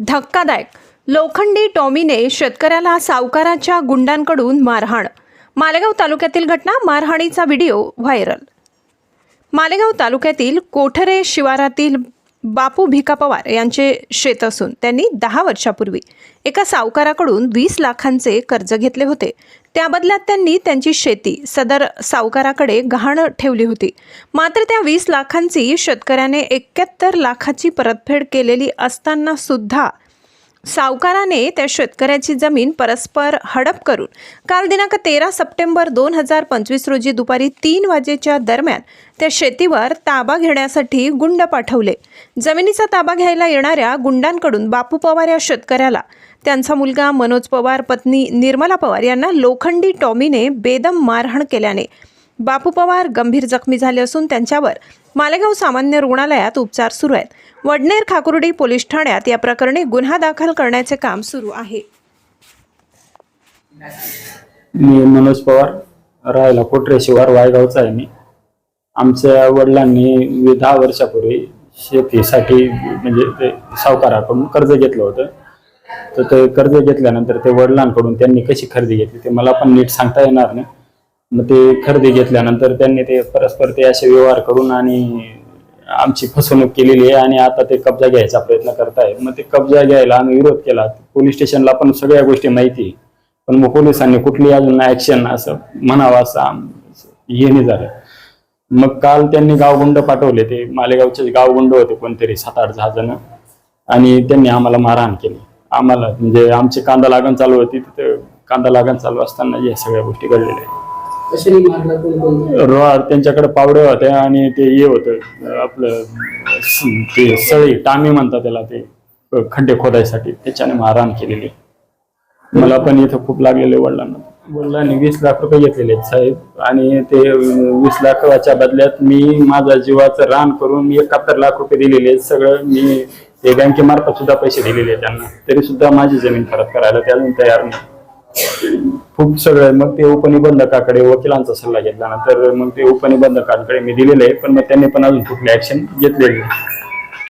धक्कादायक. लोखंडी टॉमीने शेतकऱ्याला सावकाराच्या गुंडांकडून मारहाण. मालेगाव तालुक्यातील घटना मारहाणीचा व्हिडिओ व्हायरल. मालेगाव तालुक्यातील कोठरे शिवारातील बापू भिका पवार यांचे शेत असून त्यांनी दहा वर्षापूर्वी एका सावकाराकडून वीस लाखांचे कर्ज घेतले होते. त्या बदल्यात त्यांनी त्यांची शेती सदर सावकाराकडे गहाण ठेवली होती. मात्र त्या वीस लाखांची शेतकऱ्याने एक्क्याहत्तर लाखाची परतफेड केलेली असताना सुद्धा सावकाराने त्या शेतकऱ्याची जमीन परस्पर हडप करून काल दिनांक तेरा सप्टेंबर दोन हजार पंचवीस रोजी दुपारी तीन वाजेच्या दरम्यान त्या शेतीवर ताबा घेण्यासाठी गुंड पाठवले. जमिनीचा ताबा घ्यायला येणाऱ्या गुंडांकडून बापू पवार या शेतकऱ्याला त्यांचा मुलगा मनोज पवार पत्नी निर्मला पवार यांना लोखंडी टॉमीने बेदम मारहाण केल्याने बापू पवार गंभीर जखमी झाले असून त्यांच्यावर मालेगाव सामान्य रुग्णालयात उपचार सुरू आहेत. वडनेर खाकुर्डी पोलीस ठाण्यात या प्रकरणी गुन्हा दाखल करण्याचे काम सुरू आहे. मी मनोज पवार राहायला कोटरे शिवार वायगावचा आहे मी. आमच्या वडिलांनी वी- दहा वर्षापूर्वी शेतीसाठी म्हणजे ते सावकाराकडून कर्ज घेतलं होतं. तर ते कर्ज घेतल्यानंतर ते वडिलांकडून त्यांनी कशी खरेदी घेतली ते मला पण नीट सांगता येणार नाही. मग ते खरेदी घेतल्यानंतर त्यांनी ते परस्पर ते असे व्यवहार करून आणि आमची फसवणूक केलेली आहे आणि आता ते कब्जा घ्यायचा प्रयत्न करताय मग ते कब्जा घ्यायला आम्ही विरोध केला. पोलीस स्टेशनला पण सगळ्या गोष्टी माहिती पण मग पोलिसांनी कुठली अजून ऍक्शन असं म्हणावं असं आम- हे नाही झालं. मग काल त्यांनी गावगुंड पाठवले. ते मालेगावचे गावगुंड होते कोणतरी सात आठ दहा जण. आणि त्यांनी आम्हाला मारहाण केली. आम्हाला म्हणजे आमची कांदा लागण चालू होती. तिथे कांदा लागण चालू असताना या सगळ्या गोष्टी घडलेल्या आहेत. कशाने मारला कोण कोण? त्यांच्याकडे पावडे होते आणि ते हे होतं आपलं ते सळी टामी म्हणतात त्याला ते खड्डे खोदायसाठी. त्याच्याने मारहाण केलेली. मला पण इथं खूप लागलेले वडिलांना. वडिलांनी वीस लाख रुपये घेतलेले आहेत साहेब. आणि ते वीस लाखाच्या बदल्यात मी माझा जीवाचं रान करून एकाहत्तर लाख रुपये दिलेले आहेत. सगळं मी ते बँकेमार्फत सुद्धा पैसे दिलेले आहेत त्यांना. तरी सुद्धा माझी जमीन परत करायला ते अजून तयार नाही. खूप सगळं मग ते उपनिबंधकाकडे वकिलांचा सल्ला घेतला मग ते उपनिबंधकांकडे मी दिलेलं आहे पण मग त्यांनी पण अजून कुठली ऍक्शन घेतलेली नाही.